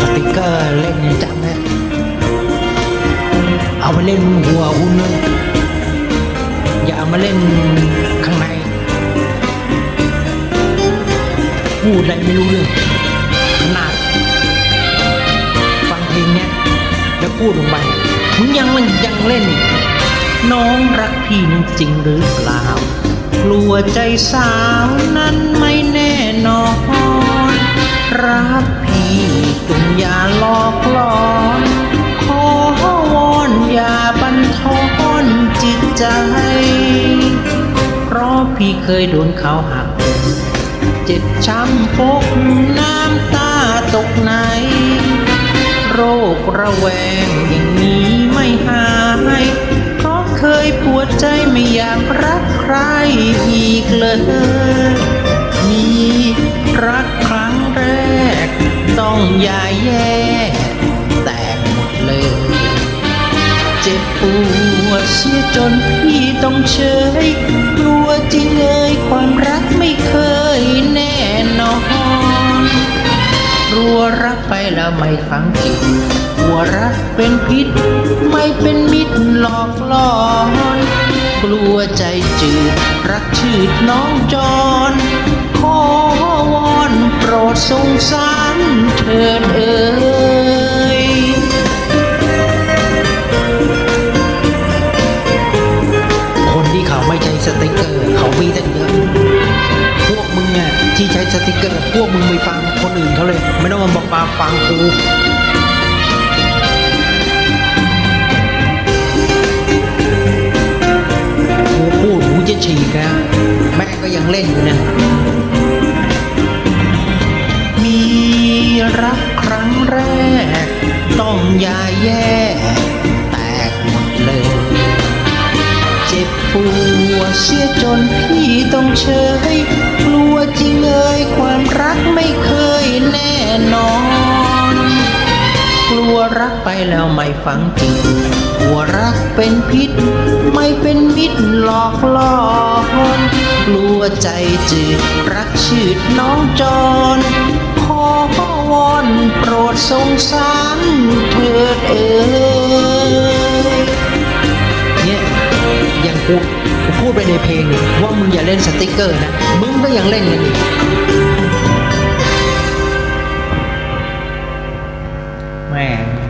สติกเกอร์เล่นจังนะเอาไปเล่นหัวหุ่นเลยอย่าเอามาเล่นข้างในพูดอะไรไม่รู้เรื่องขนาดฟังเพลงเนี้ยแล้วพูดลงไปมึงยังมันยังเล่นอีก น้องรักพี่นั้นจริงหรือเปล่า กลัวใจสาวนั้นไม่แน่นอน รักพี่จงอย่าหลอกหลอนขอวอนอย่าบันทอนจิตใจ เพราะพี่เคยโดนเขาหักเจ็บช้ำพกน้ำตาตกใน โรคระแวง ไม่อยากรักใครอีกเลยมีรักครั้งแรก ต้องอย่าแย่แตกหมดเลย เจ็บปวดเสียจนพี่ต้องเฉยกลัวจริงเอ่ยความรักไม่เคยแน่นอนรัวรักไปแล้วไม่ฟังจิตกลัวรักเป็นพิษ ไม่เป็นมิตรหลอกล่อน กลัวใจจืด รักชืดน้องจรขอวอนโปรดสงสารเถิดเอ่ยคนที่เขาไม่ใช้สติกเกอร์ เขามีตั้งเยอะพวกมึงอะที่ใช้สติกเกอร์ พวกมึงไม่ฟังคนอื่นเขาเลย ไม่ต้องมาบอกมาฟังกูกู ฉีกแล้ว แม่ก็ยังเล่นอยู่นะ มีรักครั้งแรก ต้องอย่าแย่ แตกหมดเลย เจ็บปวดเสียจนพี่ต้องเฉยกลัวจริงเอ่ยความรักไม่เคยแน่นอน วรักไปแล้วไม่ฟังจริงกลัวรักเป็นพิษ ไม่เป็นมิตรหลอกล่อนกลัวใจจืดรักชืดน้องจรขอวอนโปรดสงสารเถิดเอ่ยเนี่ยอย่างกูกูพูดไปในเพลงว่ามึงอย่าเล่นสติกเกอร์นะ มึงก็ยังเล่นกันอีก แม่